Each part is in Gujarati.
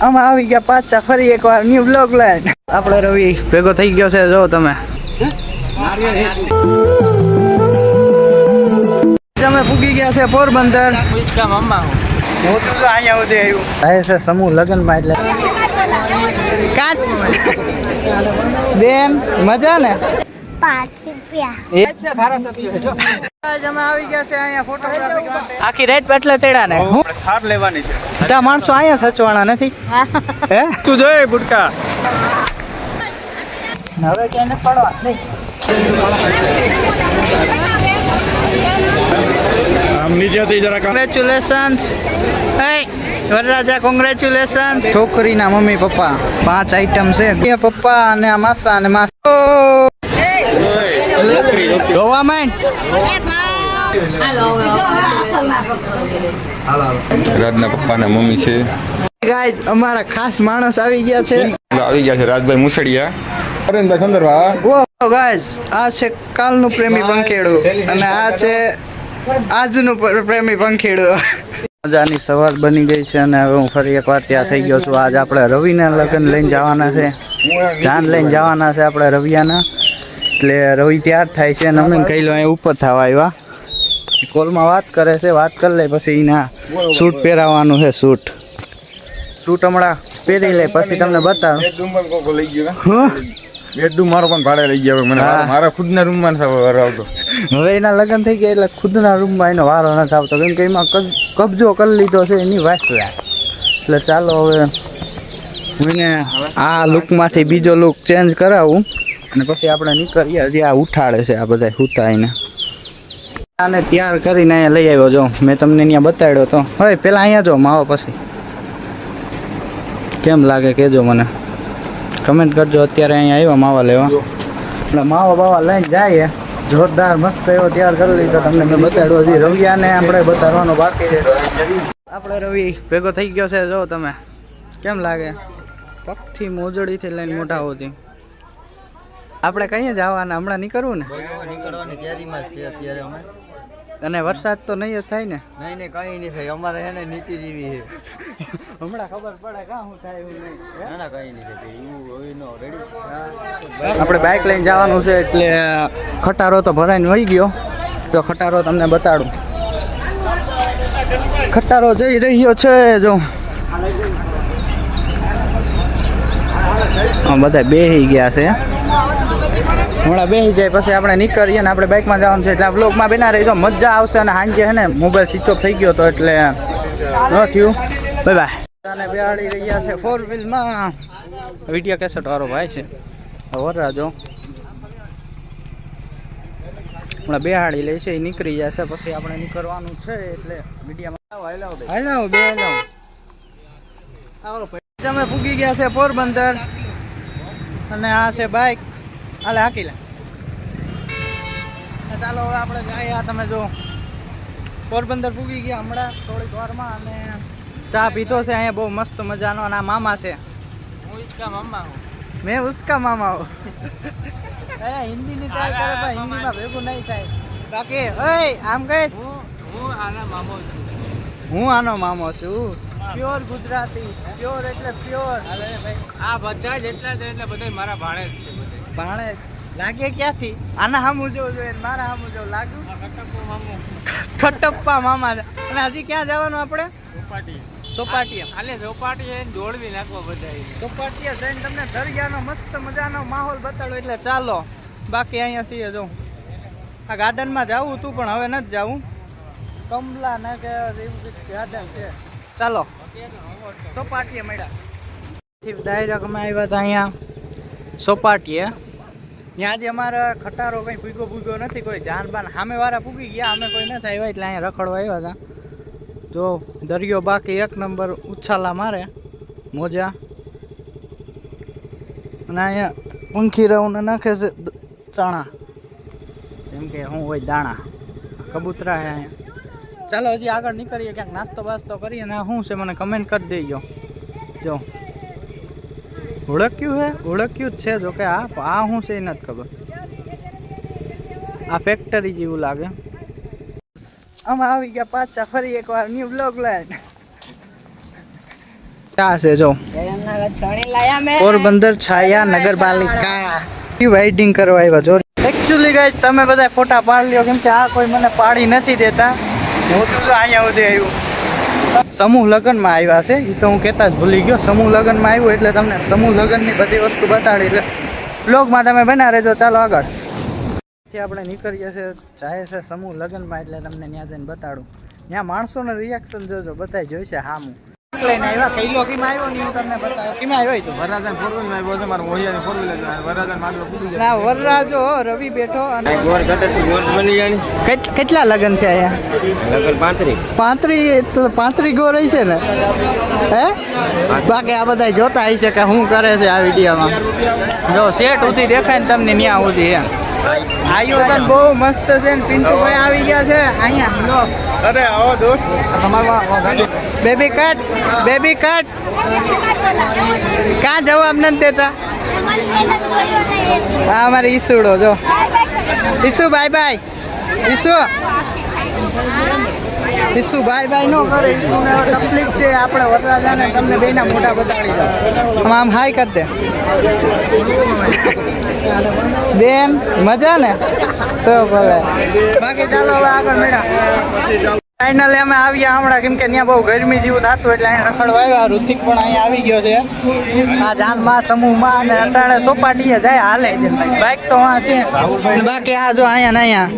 અમે આવી ગયા પાછા ફરી એકવાર ન્યુ બ્લોગ લાઈન. આપડે રવિ ભેગો થઈ ગયો છે જો તમે. તમે પૂગી ગયા છે પોરબંદર. હું તો અહીંયા સુધી આવ્યું. થાય છે સમૂહ લગ્નમાં એટલે. કાચ બેન મજા ને? પાંચ રૂપિયા. આજ અમે આવી ગયા છે અહીંયા ફોટોગ્રાફી માટે. આખી રાત પેટલે તેડા ને હું? થાર લેવાની છે. ત્યાં માણસો અહીંયા સચવાના નથી. હે. તું જોય બુટકા હવે ક્યાંય પડવા. નહીં. આમ નીચેથી જરા કામ. કોંગ્રેચ્યુલેશન્સ હે વરરાજા કોંગ્રેચ્યુલેશન છોકરીના મમ્મી પપ્પા. પાંચ આઈટમ છે. પપ્પા અને આ માસા અને માસા જોવા પપ્પા ને મમ્મી છે. અમારા ખાસ માણસ આવી ગયા છે. આવી ગયા છે રાજભાઈ મુસડિયા. અરવિંદભાઈ સુંદરવા. ઓ આ છે કાલનું પ્રેમી પંખેડું. અને આ છે આજનું પ્રેમી પંખેડું. મજાની સવાર બની ગઈ છે અને હવે હું ફરી એકવાર ત્યાં થઈ ગયો છું. આજ આપણે રવિના લગ્ન લઈને જવાના છે. જાન લઈને જવાના છે આપણે રવિયાના. એટલે રવિ તૈયાર થાય છે અને અમે કહી લો અહીં ઉપર થવા આવ્યા કોલમાં વાત કરે છે વાત કરી લે પછી એના સૂટ પહેરાવવાનું છે સૂટ સૂટ હમણાં પહેરી લે પછી તમને બતાવો. લઈ ગયો બેડરૂમ મારો પણ ભાડે લઈ ગયો મને. મારા ખુદના રૂમમાં નથી આવતો. હવે એના લગ્ન થઈ ગયા એટલે ખુદના રૂમમાં એનો વારો નથી આવતો કેમ કે એમાં કબ- કબજો કરી લીધો છે એની વાત એટલે ચાલો હવે હું એને આ લુકમાંથી બીજો લુક ચેન્જ કરાવું. અને પછી આપણે નીકળીએ હજી આ ઉઠાડે છે આ બધા હુતા એને આને તૈયાર કરીને અહીંયા લઈ આવ્યો જો. મેં તમને અહીંયા બતાડ્યો તો. હવે પેલા અહીંયા જો માવો પછી. કેમ લાગે કહેજો મને. કમેન્ટ કરજો અત્યારે અહીંયા આવ્યા માવા લેવા. એટલે માવો બાવા લઈને જઈએ. જોરદાર મસ્ત એવો તૈયાર કરી લીધો તમને મેં બતાડ્યો. હજી રવિયાને આપણે બતાડવાનો બાકી છે. આપણે રવિ ભેગો થઈ ગયો છે જો તમે. કેમ લાગે? પગથી મોજડીથી લઈને મોટા હોતી આપણે કઈ જવાના હમણાં નીકળવું ને? નીકળવાની તૈયારીમાં છે અત્યારે અમે. અને વરસાદ તો નહીં જ થાય ને? નહીં નહીં કઈ નહીં થાય. અમારે એને નીતિ જેવી છે. હમણાં ખબર પડે કાં શું થાય એવું નહીં. ના ના કઈ નહીં થાય. એવું હોય નો રેડી આપણે બાઇક લઈને જવાનું છે એટલે ખટારો તો ભરાઈને વહી ગયો. તો ખટારો તમને બતાડું. ખટારો જઈ રહ્યો છે જો. હા બધા બેહી ગયા છે. હમણાં બેસી જાય, પછી આપણે નીકળીએ ને આપણે બાઇકમાં જવાનું છે. એટલે બ્લોગમાં બેના રહીજો મજા આવશે અને સાંજે છે ને મોબાઈલ સ્વિચ ઓફ થઈ ગયો તો એટલે ન થયું. બાય બાય અને બેહાડી રહ્યા છે ફોર વ્હીલમાં વીડિયો કેસેટ વાળો ભાઈ છે. વરરાજો. હમણાં બેહાડી લે છે, એ નીકળી જશે, પછી આપણે નીકળવાનું છે એટલે મીડિયામાં હેલાવો બે હેલાવો તમે ફૂગી ગયા છે પોરબંદર. અને આ છે બાઇક હાલે હાકી લે. ચાલો હવે આપણે જઈએ તમે જો પોરબંદર પૂગી ગયા હમણાં થોડીક વારમાં અને ચા પીતો છે અહીંયા બહુ મસ્ત મજાનો અને આ મામા છે. હું ઉસકા મામા હું. મેં ઉસકા મામા હું. હિન્દી ની ટ્રાય કરે પણ હિન્દીમાં ભેગું નહીં થાય. બાકી ઓય આમ કહે. હું આના મામો છું. હું આનો મામો છું. પ્યોર ગુજરાતી પ્યોર એટલે પ્યોર આ બધા એટલા છે એટલે બધા મારા ભાડે છે. ભાણે લાગે ક્યાંથી? આના હામું જેવું જોઈએ મારા હામું જેવું લાગ્યું ખટપ્પા મામા. અને હજી ક્યાં જવાનું આપણે? ચોપાટી. ચોપાટીએ હાલે ચોપાટીએ દોડવી નાખવા બધા ચોપાટીએ જઈને તમને દરિયાનો મસ્ત મજાનો માહોલ બતાડો. એટલે ચાલો બાકી અહીંયા છીએ જો આ ગાર્ડનમાં જવું હતું પણ હવે નથી જવું. કમલા ના કે એવું ગાર્ડન છે. ચાલો. સોપાટીએ મળ્યા. ડાયરેક્ટ અમે આવ્યા હતા અહીંયા. સોપાટીએ. ત્યાં જે અમારે ખટારો કંઈ ભૂગો ભૂગો નથી, કોઈ જાન બાન સામે વાળા પૂગી ગયા, અમે કોઈ નથી આવ્યા, એટલે અહીંયા રખડવા આવ્યા હતા. જો દરિયો બાકી, એક નંબર ઉછાલા મારે, મોજા. અને અહીંયા પંખી રવને નાખે છે ચાણા. જેમ કે શું હોય દાણા. કબૂતરા હે અહીંયા. ચાલો હજી આગળ નીકળીએ, ક્યાંક નાસ્તો બાસ્તો કરીએ ને શું છે મને કમેન્ટ કરી દેજો. જો. ઓળખ્યું છે ઓળખ્યું જ છે જો કે આ આ શું છે એ નથી ખબર. આ ફેક્ટરી જેવું લાગે. અમે આવી ગયા પાછા ફરી એકવાર ન્યુ બ્લોગ લાઈન. ક્યાં છે જો? પોરબંદર છાયા નગરપાલિકા. વાઇડિંગ કરવા આવ્યા જો. એકચ્યુઅલી ગાય તમે બધા ફોટા પાડી લ્યો કેમ કે આ કોઈ મને પાડી નથી દેતા. હું તો અહીંયા સુધી આવ્યું. સમૂહ લગ્નમાં આવ્યા છે. એ તો હું કહેતા જ ભૂલી ગયો. સમૂહ લગ્નમાં આવ્યું એટલે તમને સમૂહ લગ્નની બધી વસ્તુ બતાડી એટલે બ્લોગમાં તમે બના રહેજો. ચાલો આગળ. આપણે નીકળીએ છીએ. જાય છે સમૂહ લગ્નમાં એટલે તમને ત્યાં જઈને બતાડું. ત્યાં માણસોનું રિએક્શન જોજો. બધા જોઈશે હામું. લઈને આવ્યા. કઈલો કેમ આવ્યો ને હું તમને બતાવ્યો કેમ આવ્યો તો? વરરાજન ફોર વ્હીલ આવ્યો છે મારા મોહિયાની ફોર વ્હીલ વરરાજન માંડવા કૂદી ના વરરાજો રવિ બેઠો અને ગોળ ઘટે ગોળ મળી જાય કેટલા લગન છે અહીંયા? લગન તો ગોર છે ને? હે? બાકી આ બધા જોતા હશે કે શું કરે છે આ વિડીયોમાં. જો સેટ સુધી દેખાય ને તમને ત્યાં સુધી એમ. આયોજન બહુ મસ્ત છે ને પિન્ટુભાઈ આવી ગયા છે. અહીંયા અરે આવો દોસ્ત. Baby cut baby cut. ક્યાં જવાબ નથી દેતા? આ અમારે ઈસુડો, જો. Isu bye bye Isu. Isu bye bye નો કરે. ઈસુને તકલીફ છે, આપણે વરરાજાને તમને બેના મોટા બતાડી દો આમ આમ હાય કર દે. બેન, મજા ને? તો ભલે. બાકી ચાલો, હવે આગળ મેળા ફાઇનલી અમે આવ્યા હમણાં, કેમ કે ત્યાં બહુ ગરમી જેવું થતું એટલે અહીંયા રખડવા આવ્યા ઋતિક પણ અહીંયા આવી ગયો છે. આ જાનમાં સમૂહમાં અને અત્યારે સોપાટીએ જાય હાલે બાઇક તો આ છે. બાકી આ જો અહીંયા ને અહીંયા,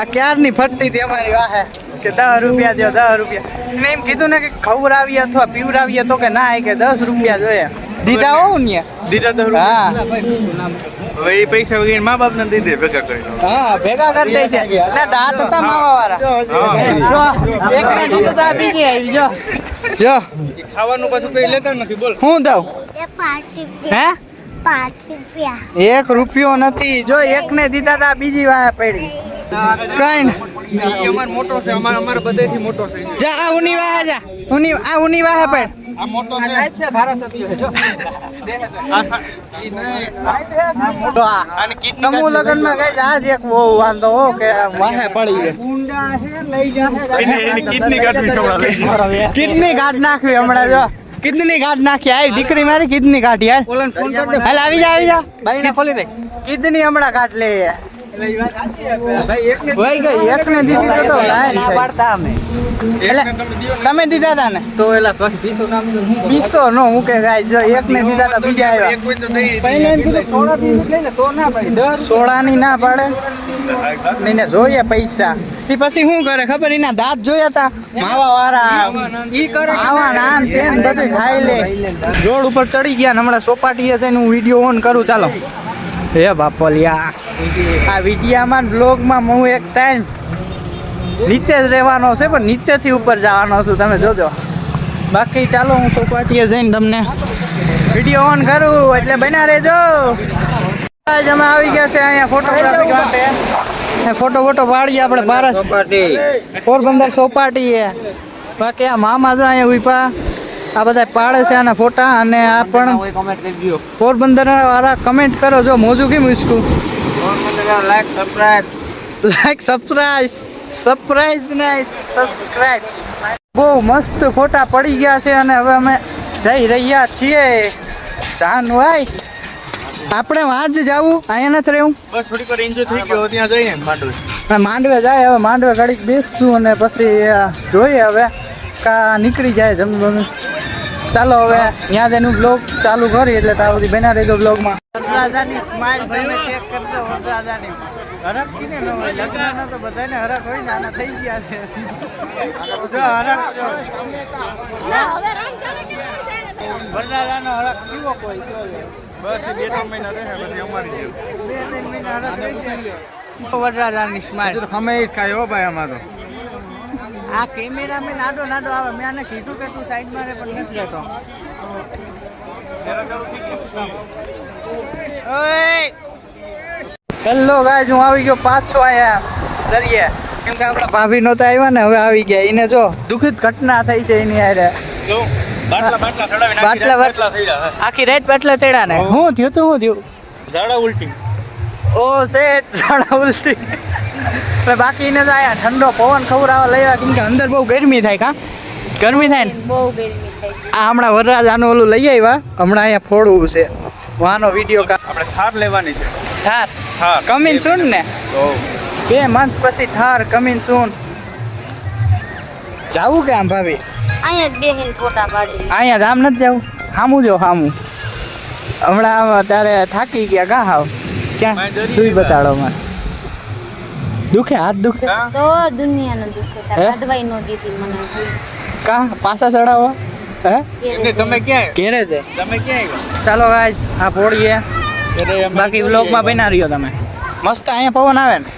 આ ક્યારની ફરતી હતી અમારી વાહે? કે દસ રૂપિયા દો દસ રૂપિયા. મેં એમ કીધું ને કે ખવડાવીએ અથવા પીવડાવીએ તો કે ના કે દસ રૂપિયા જોઈએ. દીધા હોઉં ને? દીધા દસ હા. હવે એ પૈસા વગેરે મા બાપ ને દઈ દે ભેગા કરી હા ભેગા કરી દે છે. ના દાંત હતા માવા વાળા એક ને દીધું તો બીજી આવી જો. જો. ખાવાનું પાછું કઈ લેતા નથી બોલ. હું દઉં? હે? એક રૂપિયો નથી. જો એક ને દીધા તા બીજી વાહે પડી. કઈ અમાર મોટો છે અમાર અમાર બધેથી મોટો છે. જા આ ઉની વાહે જા. ઉની આ ઉની વાહે પડ. આ મોટો છે. આ સા- ઈ નહીં. તો આ સમૂહ લગ્નમાં કઈ આજ એક બહુ વાંધો હો કે વાહે પડી ગઈ એની એની કિડની કાઢવી છે લઈ કિડની ગાંઠ નાખવી હમણાં જો. કિડની ગાંઠ નાખી. આવી દીકરી મારી કિડની ગાંઠી હાલ હાલ આવી જા આવી જા. બાઈને ખોલી દે. કિડની હમણાં ગાંઠ લે તમે દીધા ને. તો એલા પીસો નો જો એક ને દીધા બીજા આવ્યા. સોળા ના ની પાડે. નહીં ને જોઈએ પૈસા. એ પછી શું કરે ખબર? એના દાંત જોયા તા. માવા વાળા ઈ કરે આવા ના ને તે બધું ખાઈ લે. જોડ ઉપર ચડી ગયા ને હમણાં સોપાટીએ છે હું વીડિયો ઓન કરું. ચાલો. હે બાપલિયા. આ વિડીયામાં બ્લોગમાં હું એક ટાઈમ નીચે જ રહેવાનો છે પણ નીચેથી ઉપર જવાનો છું. તમે જોજો. બાકી ચાલો હું સોપાટીએ જઈને તમને વીડિયો ઓન કરું એટલે બના રહેજો. અમે આવી ગયા છે અહીંયા ફોટોગ્રાફી માટે. ફોટો ફોટો પાડીએ આપણે પારસ પોરબંદર સોપાટી. છે બાકી આ મામા જો અહીંયા ઊભા. આ બધા પાડે છે આના ફોટા અને આ પણ પોરબંદર વાળા કમેન્ટ કરો જો મોજું કેમ ઉસકું? Like subscribe like subscribe surprise ને સબસ્ક્રાઈબ બહુ મસ્ત ફોટા પડી ગયા છે અને હવે અમે જઈ રહ્યા છીએ જાનભાઈ આપણે વાં જ જાવું અહીંયા નથી રહેવું. બસ થોડીક વાર એન્જોય થઈ ગયો. ત્યાં જઈએ માંડવે. માંડવે જાય હવે માંડવે ઘડીક બેસશું અને પછી જોઈએ હવે. કા નીકળી જાય જમવાનું. ચાલો હવે ત્યાં જઈને બ્લોગ ચાલુ કરી એટલે ત્યાં બધી બના રહેજો બ્લોગમાં વરરાજાની સ્માઇલ તમે ચેક કરજો વરરાજાની. હરખ કીને ન હોય લગ્નનો તો બધાને હરખ હોય ને આના થઈ ગયા છે. જો હરખ જો. વરરાજાનો હરખ કેવો કોઈ? બસ બે ત્રણ મહિના રહે પછી અમારી જેવું. બે ત્રણ મહિના હરખ થઈ ગયા. વરરાજાની સ્માઇલ ખમે જ ખાય હો ભાઈ તો આ કેમેરામેન નાડો નાડો આવે. મેં આને કીધું કે તું સાઈડ મારે પણ નથી જતો હેલો ગાય હું આવી ગયો પાછો આયા દરિયે. કેમ કે આપણા ભાભી નહોતા આવ્યા ને હવે આવી ગયા. એને જો દુઃખિત ઘટના થઈ છે એની હારે. બાટલા બાટલા ચડાવીને આખી બાટલા રાત બાટલા આખી રાત બાટલા ચડ્યા ને? હું થયું તું હું થયું? ઝાડા ઉલટી. ઓ શેઠ ઝાડા ઉલટી. એટલે બાકી એને તો આયા ઠંડો પવન ખવડાવવા લઈ આવ્યા કેમ કે અંદર બહુ ગરમી થાય કા? ગરમી થાય ને? બહુ ગરમી આ હમણાં વરરાજાનું ઓલું લઈ આવ્યા હમણાં અહીંયા ફોડવું છે. વાનો વીડિયો કા આપણે થાર લેવાની છે. થાર? હા કમિંગ સૂન ને? બે મંથ પછી થાર કમિંગ સૂન જાવું કે આમ ભાભી? અહીંયા જ બેહીને ફોટા પાડી અહીંયા જ આમ નથી જવું? હામું જો હામું. હમણાં અત્યારે ત્યારે થાકી ગયા કા હાવ. ક્યાં? સુઈ બતાડો માં દુખે હાથ દુખે? તો દુનિયાનો દુખે? કાઢવાય નો દીધી મને. કા? પાછા ચડાવો? હે? તમે ક્યાં ઘેરે છે તમે ક્યાં ચાલો ગાઈસ આ પોડીએ બાકી. વ્લોગમાં બના રહ્યો તમે. મસ્ત અહીંયા પવન આવે ને?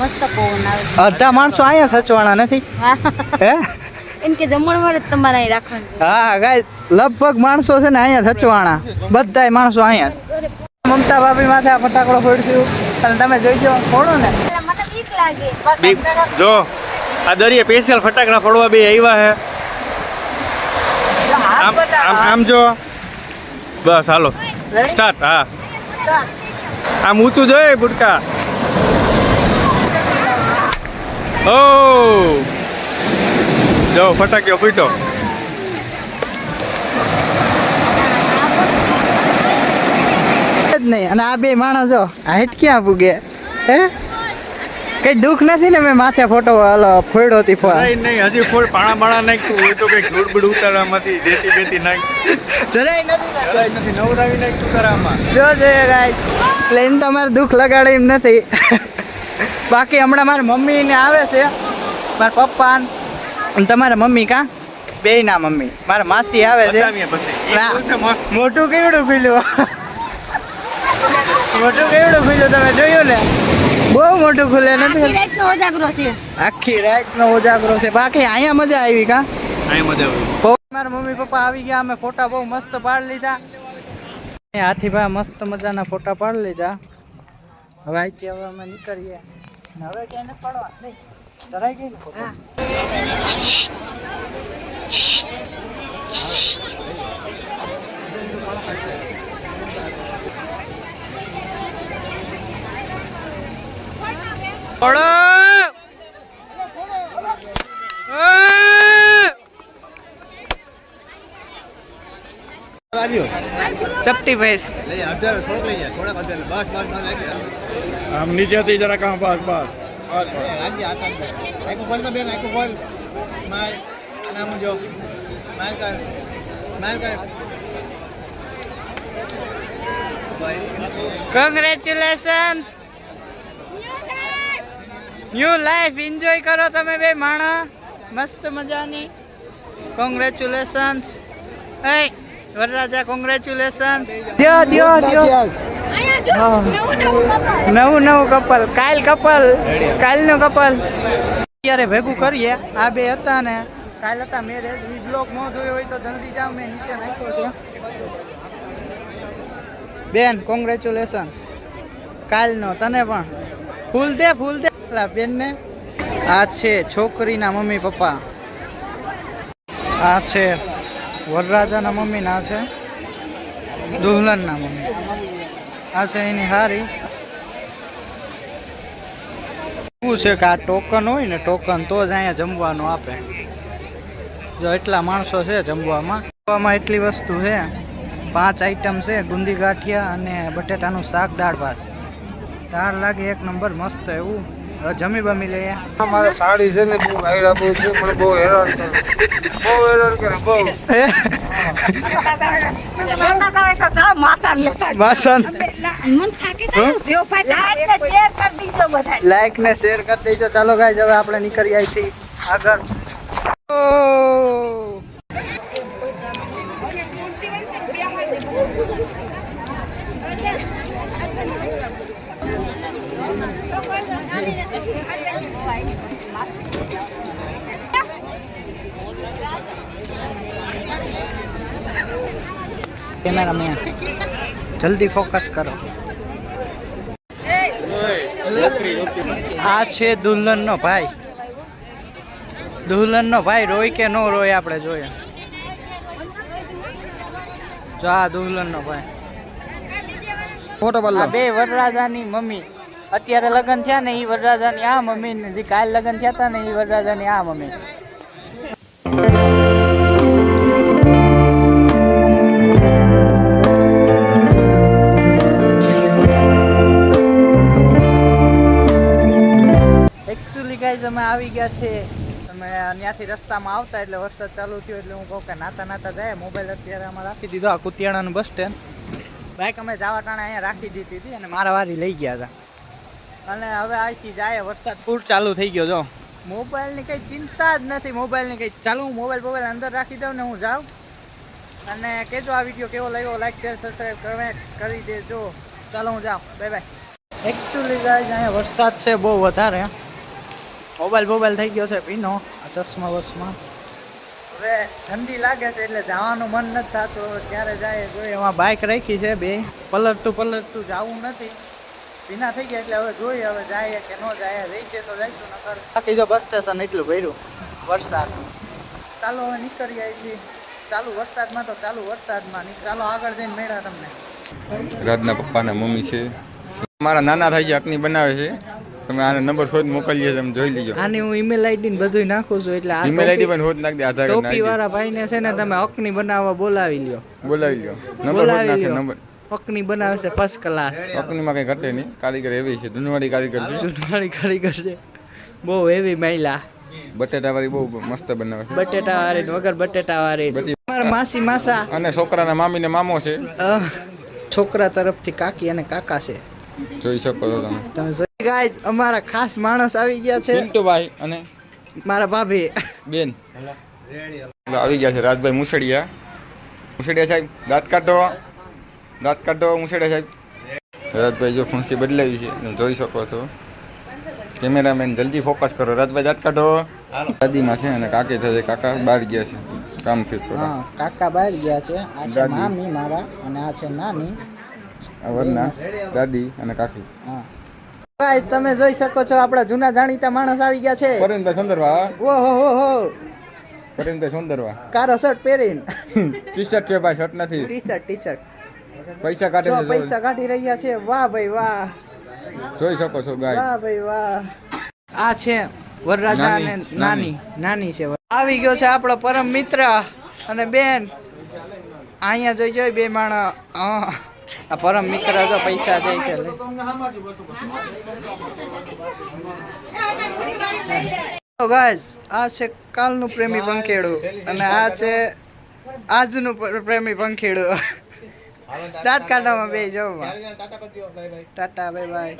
મસ્ત પવન આવે. અડધા માણસો અહીંયા સચવાના નથી? હા. એમ કે જમણવાર જ તમારે અહીં રાખવાનું હા ગાઈસ લગભગ માણસો છે ને અહીંયા સચવાણા બધાય માણસો અહીંયા મમતા ભાભી માથે આ ફટાકડો ફોડશું. અને તમે જોઈજો ફોડો ને. લાગે. જો આ દરિયા સ્પેશિયલ ફટાકડા ફોડવા બે આવ્યા હે. આમ આમ આમ જો. બસ હાલો. સ્ટાર્ટ હા. આમ ઊંચું જોઈએ બુટકા ઓ જો ફટાક્યો ફૂટ્યો. જ નહીં. અને આ બે માણસો હાઈટ ક્યાં પૂગે હે? કઈ દુઃખ નથી ને મેં માથે ફોટો ફોડ્યો હતી ફોન નહીં નહીં હજી ફોડ પાણા બાણા નાખ્યું. હોય તો કઈ ધૂળ બૂળ ઉતારવામાંથી દેતી બેતી નાખી જરાય નથી જરાય નથી નવરાવી નાખ્યું તારામાં જો જોઈએ ગાઈસ પ્લેન તમારે દુઃખ લગાડે એમ નથી. બાકી હમણાં મારી મમ્મી ને આવે છે. મારા પપ્પા ને. તમારા મમ્મી કા? બે ના મમ્મી. મારા માસી આવે છે. મોટું કેવડું ખુલ્યું? મોટું કેવડું ખુલ્યું તમે જોયું ને? બહુ મોટું ખુલે નથી. રાતનો ઉજાગરો છે. આખી રાત નો ઉજાગરો છે. બાકી અહીંયા મજા આવી કા? મજા આવી. મારા મમ્મી પપ્પા આવી ગયા. અમે ફોટા બહુ મસ્ત પાડી લીધા. હાથી હાથીભાઈ મસ્ત મજાના ફોટા પાડી લીધા. હવે અહીંથી હવે અમે નીકળીએ. હવે ક્યાંય નથી પાડવા. નહીં. ધરાઈ ગઈ ને ફોટો? પડો ચપટી ભાઈ આમ નીચેથી જરા કામ બસ બસ. કોંગ્રેચ્યુલેશન્સ ન્યુ લાઈફ એન્જોય કરો તમે બે માણા. મસ્ત મજાની. કોંગ્રેચ્યુલેશન્સ હે વરરાજા કોંગ્રેચ્યુલેશન્સ દ્યો દ્યો દ્યો. નવું નવું કપલ કાલ કપલ કાલનું કપલ અત્યારે ભેગું કરીએ. આ બે હતા ને કાલ હતા મેરેજ ઈ બ્લોક ન જોયો હોય તો જલ્દી જાવ મેં નીચે નાખ્યો છે. બેન કોંગ્રેચ્યુલેશન કાલનો તને પણ. ફૂલ દે ફૂલ દે પેલા બેનને. આ છે છોકરીના મમ્મી પપ્પા. આ છે વરરાજાના મમ્મી ના છે દુલ્હનના મમ્મી. આ છે એની હારી. શું છે કે આ ટોકન હોય ને, ટોકન તો જ અહીંયા જમવાનું આપે. જો એટલા માણસો છે જમવામાં. જમવામાં એટલી વસ્તુ છે. પાંચ આઈટમ છે, ગુંદી ગાંઠિયા અને બટેટાનું શાક, દાળ, ભાત. દાળ લાગે એક નંબર મસ્ત એવું. જમી બમી લઈએ. મારે સાડી છે ને બહુ આયરા બહુ છું પણ બહુ હેરાન કરે. બહુ હેરાન કરે બહુ. લાઈક ને શેર કરી દેજો. ચાલો ગાય હવે આપણે નીકળી આવી છીએ આગળ કેમેરામેન. જલ્દી ફોકસ કરો. આ છે દુલ્હનનો ભાઈ. દુલ્હનનો ભાઈ રોય કે નો રોય આપણે જોઈએ. જો આ દુલ્હનનો ભાઈ. ફોટો આ બે વરરાજાની મમ્મી. અત્યારે લગ્ન થયા ને એ વરરાજાની આ મમ્મી ને કાલ લગ્ન થયા હતા ને એ વરરાજાની આ મમ્મી. ગયા છે. તમે ત્યાંથી રસ્તામાં આવતા એટલે વરસાદ ચાલુ થયો એટલે હું કહું કે નાતા નાતા જાય. મોબાઈલ અત્યારે આમાં રાખી દીધો આ કુતિયાણાનું બસ સ્ટેન્ડ. બાઇક અમે જવા ટાણે અહીંયા રાખી દીધી હતી અને મારા વારી લઈ ગયા હતા. અને હવે અહીંથી જાય, વરસાદ ફૂલ ચાલુ થઈ ગયો, જો. મોબાઈલની કંઈ ચિંતા જ નથી, મોબાઈલની કંઈ. ચાલુ, હું મોબાઈલ મોબાઈલ અંદર રાખી દઉં ને હું જાઉં. અને કહેજો આ વીડિયો કેવો લાગ્યો લાઈક શેર સબસ્ક્રાઈબ કમેન્ટ કરી દેજો. ચાલો, હું જાઉં. બાય બાય એકચ્યુઅલી ગાઈઝ અહીંયા વરસાદ છે બહુ વધારે. મોબાઈલ મોબાઈલ થઈ ગયો છે પીનો આ ચશ્મા વસમા. હવે ઠંડી લાગે છે એટલે જવાનું મન નથી થતું. હવે ક્યારે જાય જોઈએ એમાં બાઇક રાખી છે બે. પલટતું પલટતું જવું નથી. ભીના થઈ ગયા એટલે હવે જોઈએ હવે જાય કે ન જાય. રહી છે તો જઈશું નકર. બાકી જો બસ સ્ટેશન એટલું ભર્યું વરસાદ. ચાલો હવે નીકળી આવી ચાલુ વરસાદમાં તો ચાલુ વરસાદમાં. ચાલો આગળ જઈને મેળા તમને. રાજના પપ્પા ને મમ્મી છે. મારા નાના થઈ ગયા અગ્નિ બનાવે છે તમે આનો નંબર શોધ મોકલજો તમે જોઈ લીજો. આને હું ઈમેલ આઈડી ને બધું નાખું છું એટલે ઈમેલ આઈડી પણ શોધ નાખ દે આધાર કાર્ડ ટોપી વાળા ભાઈને છે ને તમે અકની બનાવવા બોલાવી લ્યો. બોલાવી લ્યો. નંબર શોધ નાખે નંબર અકની બનાવે છે ફર્સ્ટ ક્લાસ અગ્નિમાં કઈ ઘટે નહીં. કારીગર એવી છે દુનવાડી કારીગર છે. જૂનવાળી કારીગર છે. બહુ એવી મહિલા. બટેટા વાળી બહુ મસ્ત બનાવે છે. બટેટા વાળી વગર બટેટા વાળી મારા માસી માસા અને છોકરાના મામી ને મામો છે. છોકરા તરફથી કાકી અને કાકા છે. જોઈ શકો છો તમે. તમે જોઈ guys, અમારા ખાસ માણસ આવી ગયા છે. પિન્ટુભાઈ અને મારા ભાભી. બેન. આવી ગયા છે રાજભાઈ મુસડિયા. મુસડિયા સાહેબ દાંત કાઢો. દાંત કાઢો મુસડિયા સાહેબ. રાજભાઈ જો ફૂંસી બદલાવી છે તમે જોઈ શકો છો. કેમેરામેન જલ્દી ફોકસ કરો. રાજભાઈ દાંત કાઢો. દાદીમાં છે અને કાકી થશે. કાકા બહાર ગયા છે. કામથી કાકા બહાર ગયા છે. આ છે. મામી મારા અને આ છે નાની. વરના દાદી અને કાકી. હા. Guys, તમે જોઈ શકો છો આપણા જૂના જાણીતા માણસ આવી ગયા છે. પરિણભાઈ સુંદરવા ઓહો હો હો. પરિણભાઈ સુંદરવા. કારો શર્ટ પહેરીને. ટી શર્ટ છે ભાઈ શર્ટ નથી. ટી શર્ટ ટી શર્ટ પૈસા કાઢે છે પૈસા કાઢી રહ્યા છે વાહ ભાઈ વાહ. જોઈ શકો છો ગાઈસ વાહ ભાઈ વાહ. આ છે વરરાજા અને નાની નાની છે. આવી ગયો છે આપણો પરમ મિત્ર અને બેન. અહીંયા જોઈ જોઈ બે માણસ. હા. આ પરમ મિત્ર જો પૈસા દે છે તો આ છે કાલનું પ્રેમી પંખેડું અને આ છે આજનું પ્રેમી પંખેડું. દાંત બે જો ટાટા, બાય બાય.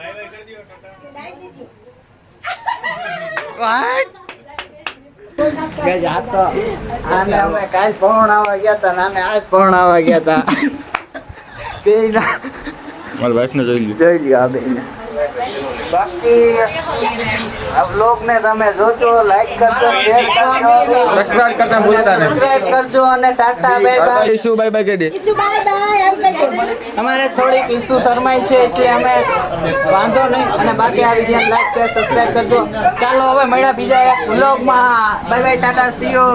વાટ આ તો આને અમે કાલ પહોંચાડવા ગયા હતા ને આને આજ પહોંચાડવા ગયા હતા બે મારા વાઈફ ને જોઈ લીધું જોઈ લ્યો આ બેને બાકી આ vlog તમે જોજો લાઈક કરજો શેર કરજો સબસ્ક્રાઇબ કરતા ભૂલતા નહીં. સબસ્ક્રાઇબ કરજો અને ટાટા બાય બાય શું બાય બાય કહી દે. અમારે થોડીક ઈસુ શરમાય છે એટલે અમે વાંધો નહીં. અને બાકી આ વીડિયો લાઈક શેર સબસ્ક્રાઇબ કરજો. ચાલો હવે મળ્યા બીજા એક vlog માં bye bye tata see you